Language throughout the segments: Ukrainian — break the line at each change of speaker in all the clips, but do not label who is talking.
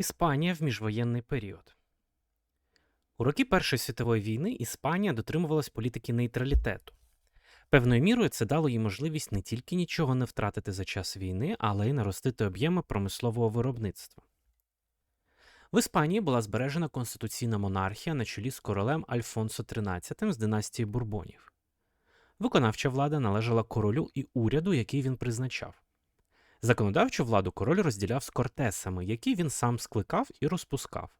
Іспанія в міжвоєнний період. У роки Першої світової війни Іспанія дотримувалась політики нейтралітету. Певною мірою це дало їй можливість не тільки нічого не втратити за час війни, але й наростити об'єми промислового виробництва. В Іспанії була збережена конституційна монархія на чолі з королем Альфонсо XIII з династії Бурбонів. Виконавча влада належала королю і уряду, який він призначав. Законодавчу владу король розділяв з кортесами, які він сам скликав і розпускав.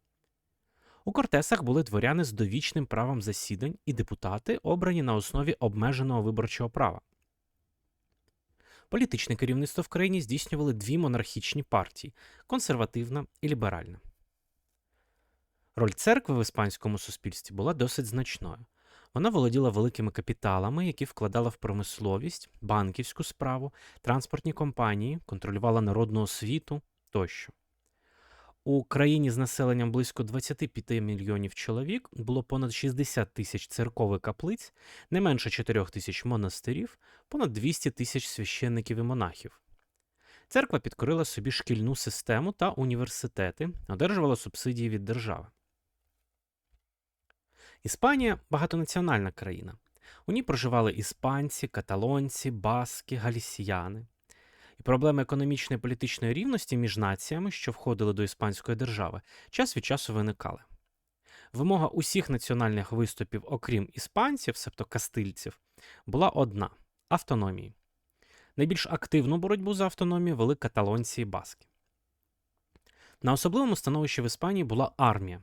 У кортесах були дворяни з довічним правом засідань і депутати, обрані на основі обмеженого виборчого права. Політичне керівництво в країні здійснювали дві монархічні партії консервативна і ліберальна. Роль церкви в іспанському суспільстві була досить значною. Вона володіла великими капіталами, які вкладала в промисловість, банківську справу, транспортні компанії, контролювала народну освіту тощо. У країні з населенням близько 25 мільйонів чоловік було понад 60 тисяч церкових каплиць, не менше 4 тисяч монастирів, понад 200 тисяч священників і монахів. Церква підкорила собі шкільну систему та університети, одержувала субсидії від держави. Іспанія багатонаціональна країна. У ній проживали іспанці, каталонці, баски, галісіяни. І проблеми економічної і політичної рівності між націями, що входили до іспанської держави, час від часу виникали. Вимога усіх національних виступів, окрім іспанців, себто кастильців, була одна автономії. Найбільш активну боротьбу за автономію вели каталонці і баски. На особливому становищі в Іспанії була армія.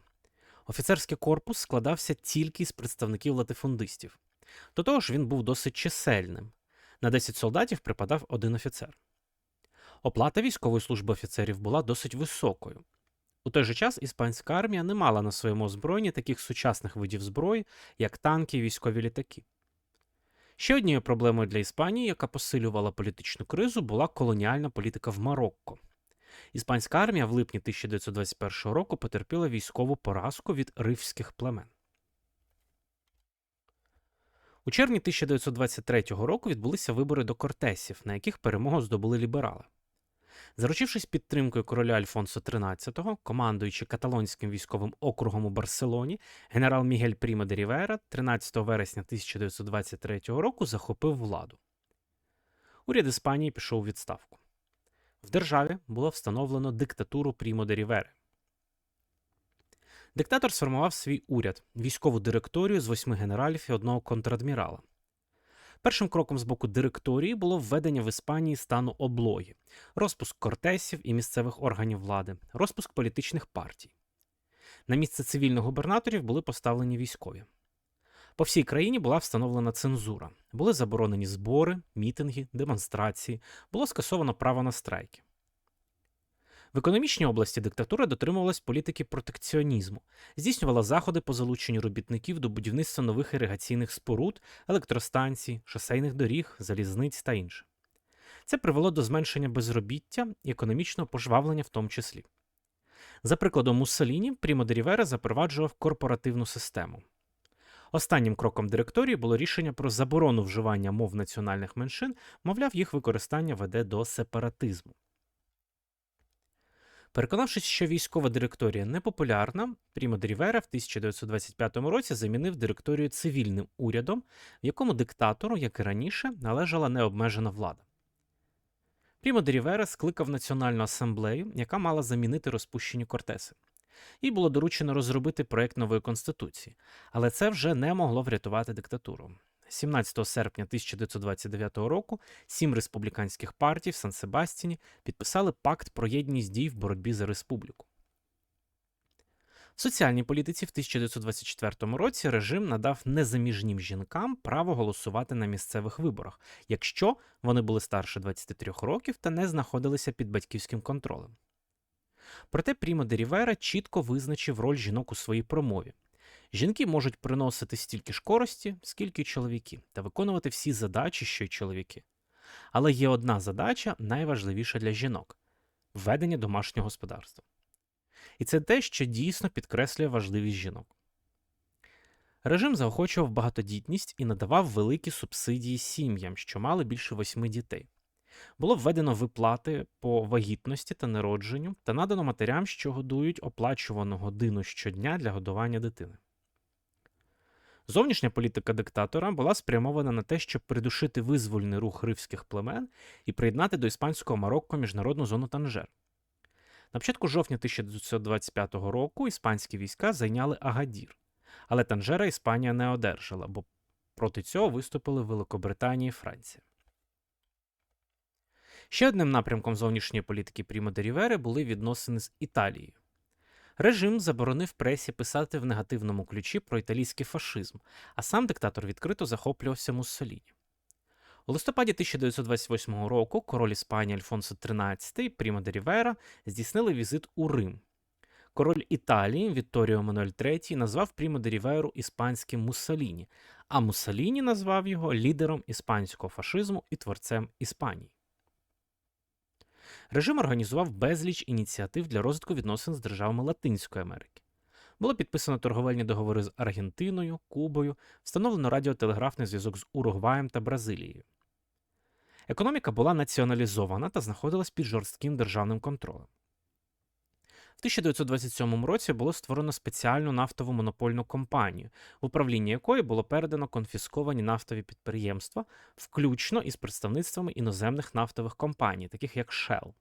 Офіцерський корпус складався тільки з представників латифундистів. До того ж, він був досить чисельним. На 10 солдатів припадав один офіцер. Оплата військової служби офіцерів була досить високою. У той же час іспанська армія не мала на своєму озброєнні таких сучасних видів зброї, як танки і військові літаки. Ще однією проблемою для Іспанії, яка посилювала політичну кризу, була колоніальна політика в Марокко. Іспанська армія в липні 1921 року потерпіла військову поразку від ривських племен. У червні 1923 року відбулися вибори до Кортесів, на яких перемогу здобули ліберали. Заручившись підтримкою короля Альфонсо XIII, командуючи каталонським військовим округом у Барселоні, генерал Мігель Прімо де Рівера 13 вересня 1923 року захопив владу. Уряд Іспанії пішов у відставку. В державі було встановлено диктатуру Прімо де Рівери. Диктатор сформував свій уряд, військову директорію з восьми генералів і одного контрадмірала. Першим кроком з боку директорії було введення в Іспанії стану облоги, розпуск кортесів і місцевих органів влади, розпуск політичних партій. На місце цивільних губернаторів були поставлені військові. По всій країні була встановлена цензура, були заборонені збори, мітинги, демонстрації, було скасовано право на страйки. В економічній області диктатура дотримувалась політики протекціонізму, здійснювала заходи по залученню робітників до будівництва нових іригаційних споруд, електростанцій, шосейних доріг, залізниць та інше. Це привело до зменшення безробіття і економічного пожвавлення в тому числі. За прикладом Муссоліні, Прімо де Рівера запроваджував корпоративну систему. Останнім кроком директорії було рішення про заборону вживання мов національних меншин, мовляв, їх використання веде до сепаратизму. Переконавшись, що військова директорія непопулярна, Прімо де Рівера в 1925 році замінив директорію цивільним урядом, в якому диктатору, як і раніше, належала необмежена влада. Прімо де Рівера скликав Національну асамблею, яка мала замінити розпущені кортеси. Їй було доручено розробити проєкт нової конституції, але це вже не могло врятувати диктатуру. 17 серпня 1929 року сім республіканських партій в Сан Себастіні підписали пакт про єдність дій в боротьбі за республіку. В соціальній політиці в 1924 році режим надав незаміжнім жінкам право голосувати на місцевих виборах, якщо вони були старше 23 років та не знаходилися під батьківським контролем. Проте Прімо де Рівера чітко визначив роль жінок у своїй промові. Жінки можуть приносити стільки ж користі, скільки й чоловіки, та виконувати всі задачі, що й чоловіки. Але є одна задача найважливіша для жінок ведення домашнього господарства. І це те, що дійсно підкреслює важливість жінок. Режим заохочував багатодітність і надавав великі субсидії сім'ям, що мали більше восьми дітей. Було введено виплати по вагітності та народженню та надано матерям, що годують оплачувану годину щодня для годування дитини. Зовнішня політика диктатора була спрямована на те, щоб придушити визвольний рух ривських племен і приєднати до іспанського Марокко міжнародну зону Танжер. На початку жовтня 1925 року іспанські війська зайняли Агадір, але Танжера Іспанія не одержала, бо проти цього виступили Великобританія і Франція. Ще одним напрямком зовнішньої політики Прімо де Рівери були відносини з Італією. Режим заборонив пресі писати в негативному ключі про італійський фашизм, а сам диктатор відкрито захоплювався Муссоліні. У листопаді 1928 року король Іспанії Альфонсо XIII Прімо де Рівера здійснили візит у Рим. Король Італії Вітторіо Мануель III назвав Прімо де Ріверу іспанським Муссоліні, а Муссоліні назвав його лідером іспанського фашизму і творцем Іспанії. Режим організував безліч ініціатив для розвитку відносин з державами Латинської Америки. Було підписано торговельні договори з Аргентиною, Кубою, встановлено радіотелеграфний зв'язок з Уругваєм та Бразилією. Економіка була націоналізована та знаходилась під жорстким державним контролем. В 1927 році було створено спеціальну нафтову монопольну компанію, в управлінні якої було передано конфісковані нафтові підприємства, включно із представництвами іноземних нафтових компаній, таких як Shell.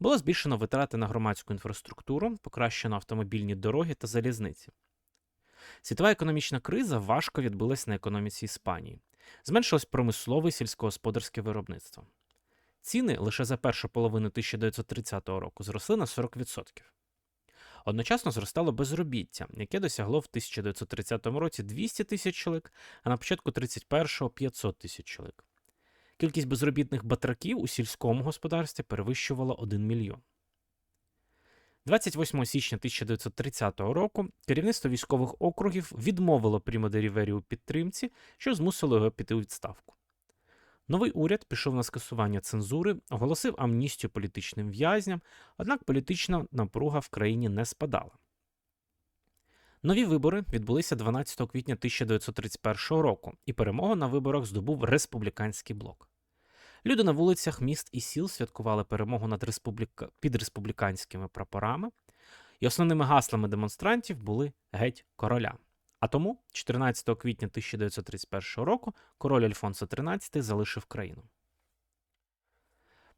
Було збільшено витрати на громадську інфраструктуру, покращено автомобільні дороги та залізниці. Світова економічна криза важко відбилась на економіці Іспанії. Зменшилось промислове і сільськогосподарське виробництво. Ціни лише за першу половину 1930 року зросли на 40%. Одночасно зростало безробіття, яке досягло в 1930 році 200 тисяч чоловік, а на початку 31-го 500 тисяч чоловік. Кількість безробітних батраків у сільському господарстві перевищувала 1 мільйон. 28 січня 1930 року керівництво військових округів відмовило Прімо де Рівері у підтримці, що змусило його піти у відставку. Новий уряд пішов на скасування цензури, оголосив амністію політичним в'язням, однак політична напруга в країні не спадала. Нові вибори відбулися 12 квітня 1931 року, і перемогу на виборах здобув республіканський блок. Люди на вулицях міст і сіл святкували перемогу над республіка... під республіканськими прапорами, і основними гаслами демонстрантів були геть короля. А тому, 14 квітня 1931 року, король Альфонсо XIII залишив країну.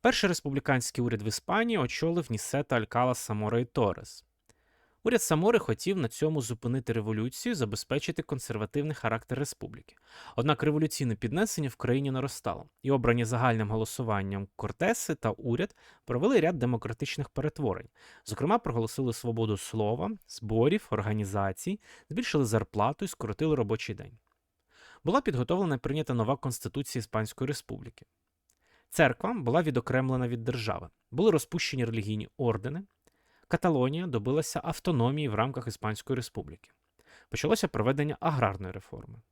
Перший республіканський уряд в Іспанії очолив Нісета Алькала Самора і Торес. Уряд Самори хотів на цьому зупинити революцію, забезпечити консервативний характер республіки. Однак революційне піднесення в країні наростало, і обрані загальним голосуванням Кортеси та уряд провели ряд демократичних перетворень. Зокрема, проголосили свободу слова, зборів, організацій, збільшили зарплату і скоротили робочий день. Була підготовлена і прийнята нова Конституція Іспанської Республіки. Церква була відокремлена від держави, були розпущені релігійні ордени. Каталонія добилася автономії в рамках Іспанської республіки. Почалося проведення аграрної реформи.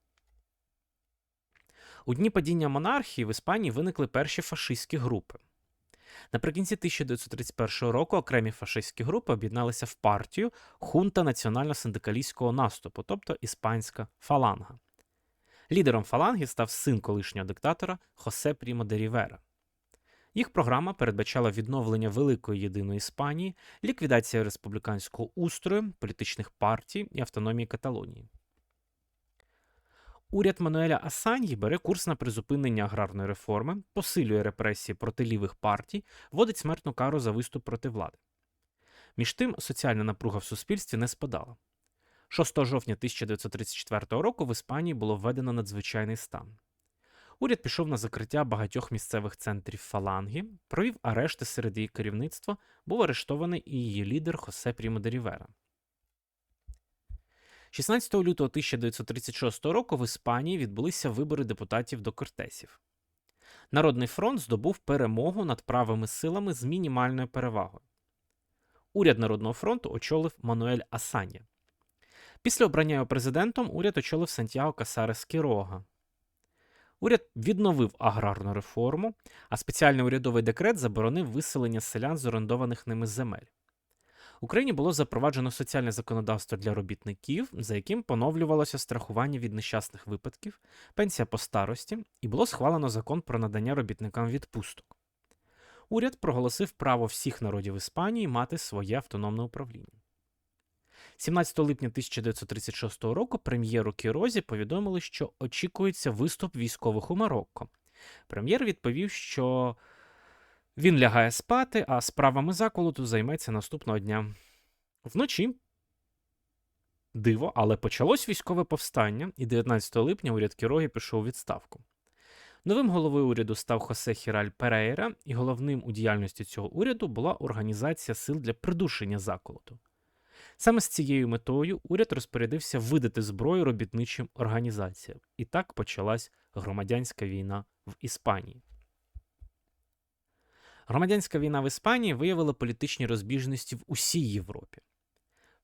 У дні падіння монархії в Іспанії виникли перші фашистські групи. Наприкінці 1931 року окремі фашистські групи об'єдналися в партію Хунта національно-синдикалістського наступу, тобто Іспанська фаланга. Лідером фаланги став син колишнього диктатора Хосе Прімо де Рівера. Їх програма передбачала відновлення великої єдиної Іспанії, ліквідація республіканського устрою, політичних партій і автономії Каталонії. Уряд Мануеля Асаньї бере курс на призупинення аграрної реформи, посилює репресії проти лівих партій, вводить смертну кару за виступ проти влади. Між тим, соціальна напруга в суспільстві не спадала. 6 жовтня 1934 року в Іспанії було введено надзвичайний стан. Уряд пішов на закриття багатьох місцевих центрів фаланги, провів арешти серед її керівництва, був арештований і її лідер Хосе Прімо де Рівера. 16 лютого 1936 року в Іспанії відбулися вибори депутатів до кортесів. Народний фронт здобув перемогу над правими силами з мінімальною перевагою. Уряд Народного фронту очолив Мануель Асанья. Після обрання його президентом уряд очолив Сантьяго Касарес Кірога. Уряд відновив аграрну реформу, а спеціальний урядовий декрет заборонив виселення селян з орендованих ними земель. Україні було запроваджено соціальне законодавство для робітників, за яким поновлювалося страхування від нещасних випадків, пенсія по старості, і було схвалено закон про надання робітникам відпусток. уряд проголосив право всіх народів Іспанії мати своє автономне управління. 17 липня 1936 року прем'єру Кірозі повідомили, що очікується виступ військових у Марокко. Прем'єр відповів, що він лягає спати, а справами заколоту займеться наступного дня. Вночі. Диво, але почалось військове повстання, і 19 липня уряд Кірогі пішов у відставку. Новим головою уряду став Хосе Хіраль Перейра, і головним у діяльності цього уряду була організація сил для придушення заколоту. Саме з цією метою уряд розпорядився видати зброю робітничим організаціям, і так почалась громадянська війна в Іспанії. Громадянська війна в Іспанії виявила політичні розбіжності в усій Європі.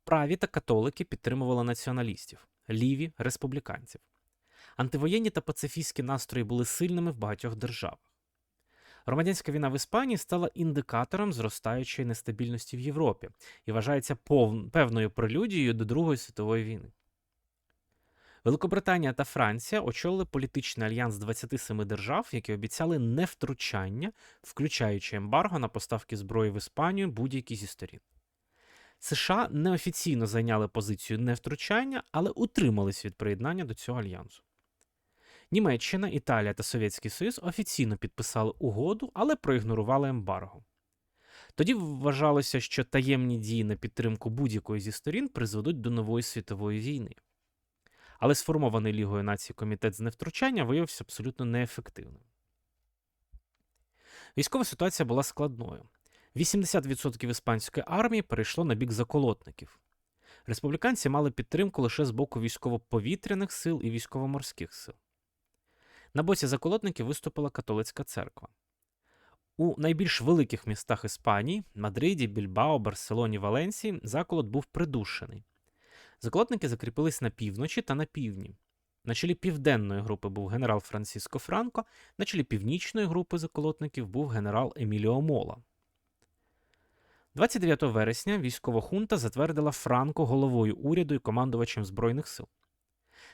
Праві та католики підтримували націоналістів, ліві республіканців. Антивоєнні та пацифістські настрої були сильними в багатьох державах. Громадянська війна в Іспанії стала індикатором зростаючої нестабільності в Європі і вважається пов... певною прелюдією до Другої світової війни. Великобританія та Франція очолили політичний альянс 27 держав, які обіцяли невтручання, включаючи ембарго на поставки зброї в Іспанію будь-які зі сторін. США неофіційно зайняли позицію невтручання, але утримались від приєднання до цього альянсу. Німеччина, Італія та Совєтський Союз офіційно підписали угоду, але проігнорували ембарго. Тоді вважалося, що таємні дії на підтримку будь-якої зі сторін призведуть до нової світової війни. Але сформований Лігою націй комітет з невтручання виявився абсолютно неефективним. Військова ситуація була складною. 80% іспанської армії перейшло на бік заколотників. Республіканці мали підтримку лише з боку військово-повітряних сил і військово-морських сил. На боці заколотників виступила католицька церква. У найбільш великих містах Іспанії Мадриді, Більбао, Барселоні, Валенсії заколот був придушений. Заколотники закріпились на півночі та на півдні. На чолі південної групи був генерал Франциско Франко, на чолі північної групи заколотників був генерал Еміліо Мола. 29 вересня військова хунта затвердила Франко головою уряду і командувачем Збройних сил.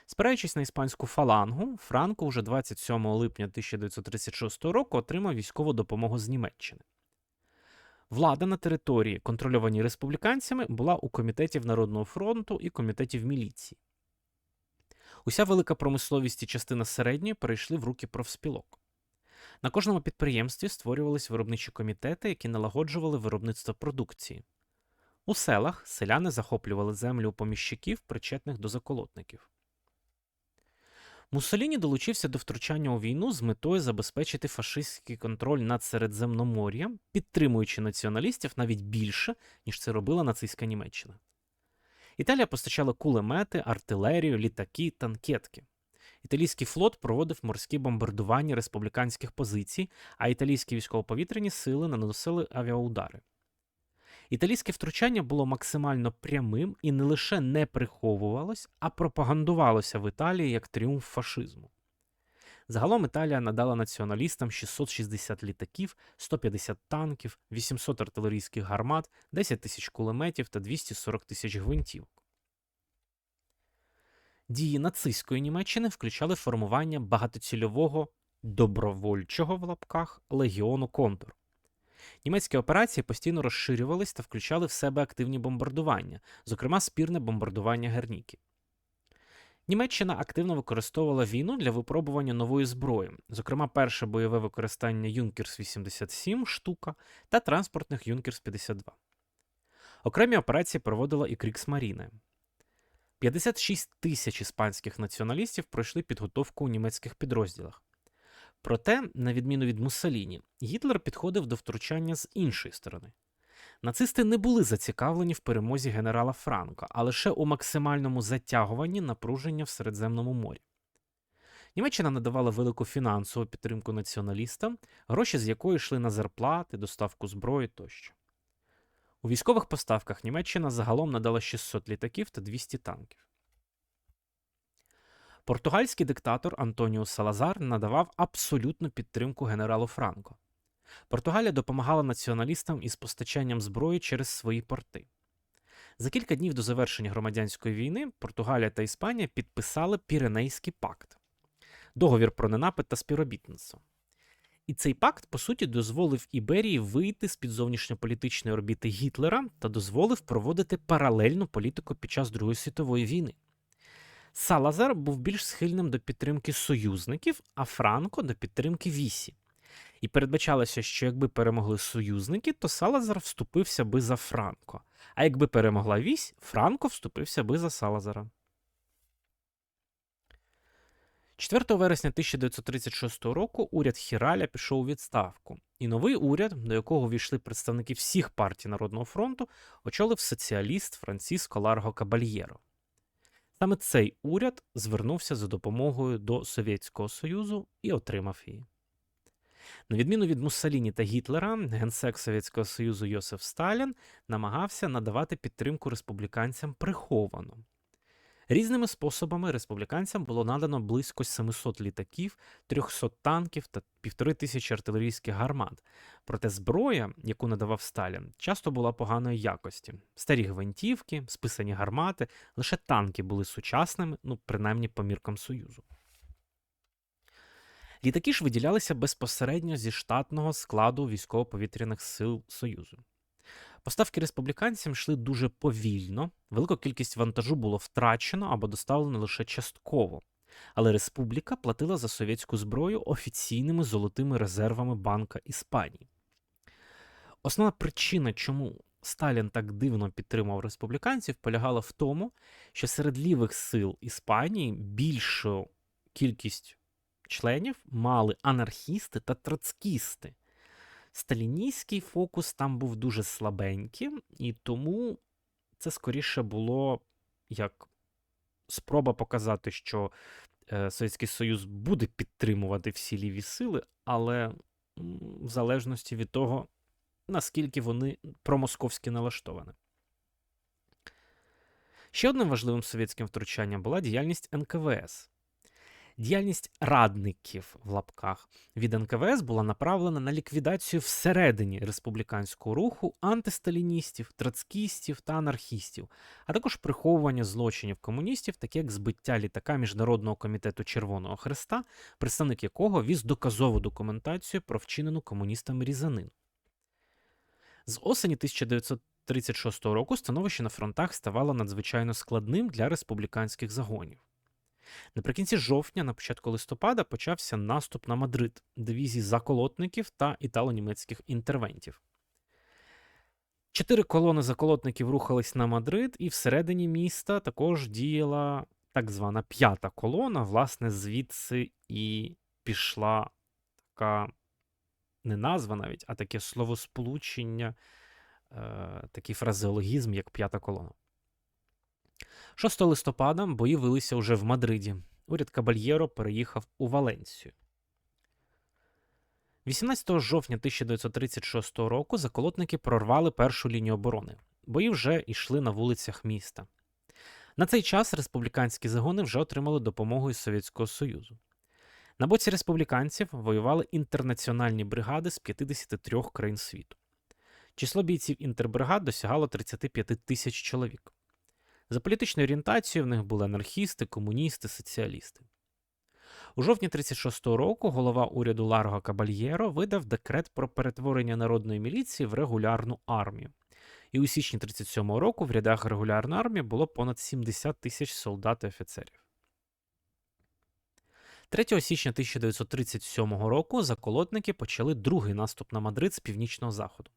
Спираючись на іспанську фалангу, Франко уже 27 липня 1936 року отримав військову допомогу з Німеччини. Влада на території, контрольованій республіканцями, була у комітетів Народного фронту і комітетів міліції. Уся велика промисловість і частина середньої перейшли в руки профспілок. На кожному підприємстві створювались виробничі комітети, які налагоджували виробництво продукції. У селах селяни захоплювали землю у поміщиків, причетних до заколотників. Муссоліні долучився до втручання у війну з метою забезпечити фашистський контроль над Середземномор'ям, підтримуючи націоналістів навіть більше, ніж це робила нацистська Німеччина. Італія постачала кулемети, артилерію, літаки, танкетки. Італійський флот проводив морські бомбардування республіканських позицій, а італійські військово-повітряні сили наносили авіаудари. Італійське втручання було максимально прямим і не лише не приховувалось, а пропагандувалося в Італії як тріумф фашизму. Загалом Італія надала націоналістам 660 літаків, 150 танків, 800 артилерійських гармат, 10 тисяч кулеметів та 240 тисяч гвинтівок. Дії нацистської Німеччини включали формування багатоцільового добровольчого в лапках легіону Кондор. Німецькі операції постійно розширювались та включали в себе активні бомбардування, зокрема спірне бомбардування Герніки. Німеччина активно використовувала війну для випробування нової зброї, зокрема, перше бойове використання Юнкерс 87 штука та транспортних Юнкерс 52. Окремі операції проводила і Кріксмаріне. 56 тисяч іспанських націоналістів пройшли підготовку у німецьких підрозділах. Проте, на відміну від Муссоліні, Гітлер підходив до втручання з іншої сторони. Нацисти не були зацікавлені в перемозі генерала Франка, а лише у максимальному затягуванні напруження в Середземному морі. Німеччина надавала велику фінансову підтримку націоналістам, гроші з якої йшли на зарплати, доставку зброї тощо. У військових поставках Німеччина загалом надала 600 літаків та 200 танків. Португальський диктатор Антоніо Салазар надавав абсолютну підтримку генералу Франко. Португалія допомагала націоналістам із постачанням зброї через свої порти. За кілька днів до завершення громадянської війни Португалія та Іспанія підписали Піренейський пакт договір про ненапад та співробітництво. І цей пакт, по суті, дозволив Іберії вийти з під зовнішньополітичної орбіти Гітлера та дозволив проводити паралельну політику під час Другої світової війни. Салазар був більш схильним до підтримки союзників, а Франко до підтримки Вісі. І передбачалося, що якби перемогли союзники, то Салазар вступився би за Франко. А якби перемогла Вісь, Франко вступився би за Салазара. 4 вересня 1936 року уряд Хіраля пішов у відставку, і новий уряд, до якого війшли представники всіх партій Народного фронту, очолив соціаліст Франциско Ларго Кабальєро. Саме цей уряд звернувся за допомогою до Совєтського Союзу і отримав її. На відміну від Муссоліні та Гітлера, генсек Совєтського Союзу Йосиф Сталін намагався надавати підтримку республіканцям приховано. Різними способами республіканцям було надано близько 700 літаків, 300 танків та півтори тисячі артилерійських гармат. Проте зброя, яку надавав Сталін, часто була поганої якості. Старі гвинтівки, списані гармати, лише танки були сучасними, ну принаймні по міркам Союзу. Літаки ж виділялися безпосередньо зі штатного складу військово-повітряних сил Союзу. Поставки республіканцям йшли дуже повільно, велику кількість вантажу було втрачено або доставлено лише частково. Але республіка платила за совєтську зброю офіційними золотими резервами Банка Іспанії. Основна причина, чому Сталін так дивно підтримав республіканців, полягала в тому, що серед лівих сил Іспанії більшу кількість членів мали анархісти та троцкісти. Сталінійський фокус там був дуже слабенький, і тому це скоріше було як спроба показати, що е, Совєтський Союз буде підтримувати всі ліві сили, але в залежності від того, наскільки вони промосковськи налаштовані. Ще одним важливим совєтським втручанням була діяльність НКВС. Діяльність радників в лапках від НКВС була направлена на ліквідацію всередині республіканського руху антисталіністів, троцкістів та анархістів, а також приховування злочинів комуністів, такі як збиття літака Міжнародного комітету Червоного Хреста, представник якого віз доказову документацію про вчинену комуністами різанину. З осені 1936 року становище на фронтах ставало надзвичайно складним для республіканських загонів. Наприкінці жовтня, на початку листопада, почався наступ на Мадрид дивізій заколотників та італо-німецьких інтервентів. Чотири колони заколотників рухались на Мадрид, і всередині міста також діяла так звана п'ята колона. Власне, звідси і пішла така не назва навіть, а таке словосполучення, е, такий фразеологізм, як п'ята колона. 6 листопада бої велися уже в Мадриді. Уряд Кабальєро переїхав у Валенсію. 18 жовтня 1936 року заколотники прорвали першу лінію оборони. Бої вже йшли на вулицях міста. На цей час республіканські загони вже отримали допомогу із Совєтського Союзу. На боці республіканців воювали інтернаціональні бригади з 53 країн світу. Число бійців інтербригад досягало 35 тисяч чоловік. За політичною орієнтацією в них були анархісти, комуністи, соціалісти. У жовтні 36-го року голова уряду Ларго Кабальєро видав декрет про перетворення народної міліції в регулярну армію. І у січні 37-го року в рядах регулярної армії було понад 70 тисяч солдат і офіцерів. 3 січня 1937 року заколотники почали другий наступ на Мадрид з північного заходу.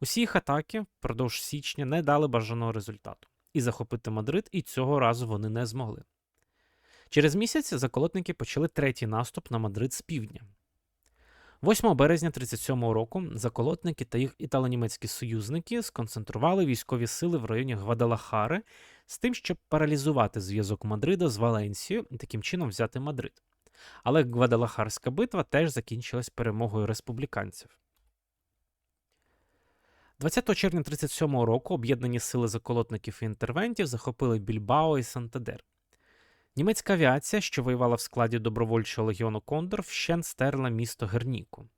Усі їх атаки впродовж січня не дали бажаного результату і захопити Мадрид, і цього разу вони не змогли. Через місяць заколотники почали третій наступ на Мадрид з півдня. 8 березня 37-го року заколотники та їх італо-німецькі союзники сконцентрували військові сили в районі Гвадалахари з тим, щоб паралізувати зв'язок Мадрида з Валенсією і таким чином взяти Мадрид. Але Гвадалахарська битва теж закінчилась перемогою республіканців. 20 червня 37-го року об'єднані сили заколотників і інтервентів захопили Більбао і Сантадер. Німецька авіація, що воювала в складі добровольчого легіону Кондор, вщент стерла місто Герніку.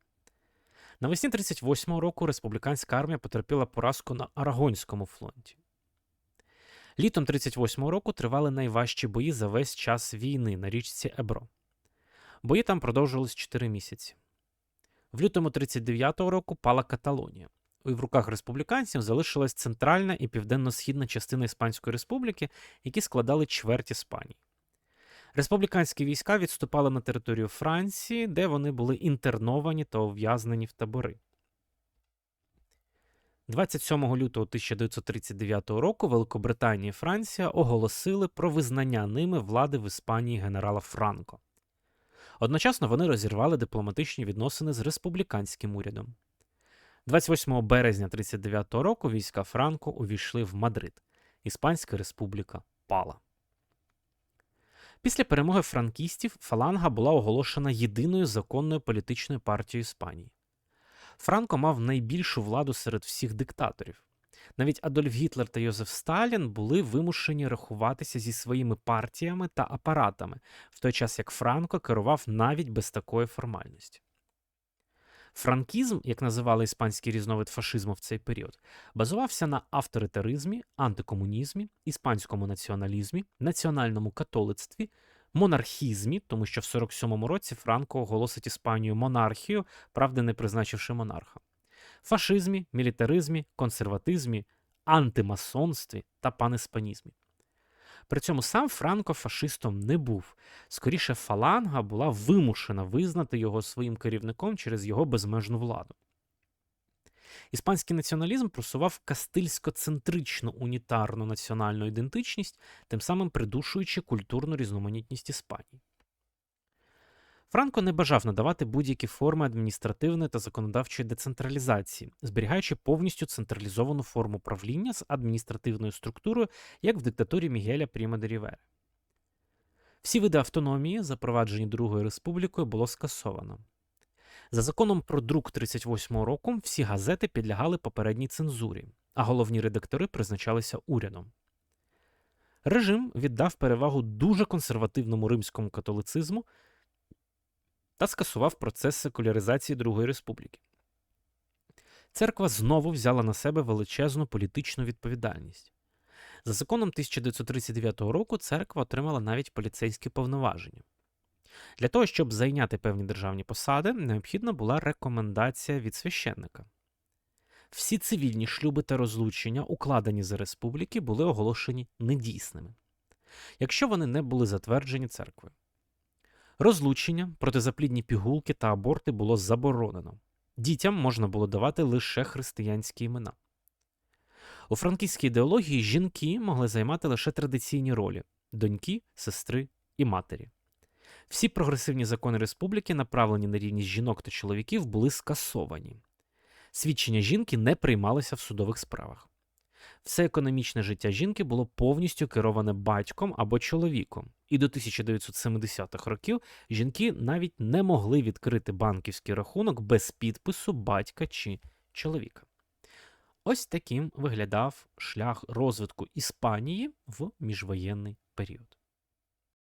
Навесні 38-го року республіканська армія потерпіла поразку на Арагонському флонті. Літом 38-го року тривали найважчі бої за весь час війни на річці Ебро. Бої там продовжувались 4 місяці. В лютому 39-го року пала Каталонія. В руках республіканців залишилась центральна і південно-східна частина Іспанської республіки, які складали чверть Іспанії. Республіканські війська відступали на територію Франції, де вони були інтерновані та ув'язнені в табори. 27 лютого 1939 року Великобританія і Франція оголосили про визнання ними влади в Іспанії генерала Франко. Одночасно вони розірвали дипломатичні відносини з республіканським урядом. 28 березня 1939 року війська Франко увійшли в Мадрид. Іспанська республіка пала. Після перемоги франкістів фаланга була оголошена єдиною законною політичною партією Іспанії. Франко мав найбільшу владу серед всіх диктаторів. Навіть Адольф Гітлер та Йозеф Сталін були вимушені рахуватися зі своїми партіями та апаратами, в той час як Франко керував навіть без такої формальності. Франкізм, як називали іспанський різновид фашизму в цей період, базувався на авторитаризмі, антикомунізмі, іспанському націоналізмі, національному католицтві, монархізмі, тому що в 47-му році Франко оголосить Іспанію монархію, правда, не призначивши монарха, фашизмі, мілітаризмі, консерватизмі, антимасонстві та панеспанізмі. При цьому сам Франко фашистом не був. Скоріше, фаланга була вимушена визнати його своїм керівником через його безмежну владу. Іспанський націоналізм просував кастильсько-центричну унітарну національну ідентичність, тим самим придушуючи культурну різноманітність Іспанії. Франко не бажав надавати будь-які форми адміністративної та законодавчої децентралізації, зберігаючи повністю централізовану форму правління з адміністративною структурою, як в диктатурі Мігеля Пріма де Рівери. Всі види автономії, запроваджені Другою республікою, було скасовано. За законом про друк 38-го року всі газети підлягали попередній цензурі, а головні редактори призначалися урядом. Режим віддав перевагу дуже консервативному римському католицизму та скасував процес секуляризації Другої республіки. Церква знову взяла на себе величезну політичну відповідальність. За законом 1939 року церква отримала навіть поліцейські повноваження. Для того, щоб зайняти певні державні посади, необхідна була рекомендація від священника. Всі цивільні шлюби та розлучення, укладені за республіки, були оголошені недійсними, якщо вони не були затверджені церквою. Розлучення, протизаплідні пігулки та аборти було заборонено. Дітям можна було давати лише християнські імена. У франківській ідеології жінки могли займати лише традиційні ролі доньки, сестри і матері. Всі прогресивні закони республіки, направлені на рівність жінок та чоловіків, були скасовані. Свідчення жінки не приймалися в судових справах. Все економічне життя жінки було повністю кероване батьком або чоловіком, і до 1970-х років жінки навіть не могли відкрити банківський рахунок без підпису батька чи чоловіка. Ось таким виглядав шлях розвитку Іспанії в міжвоєнний період.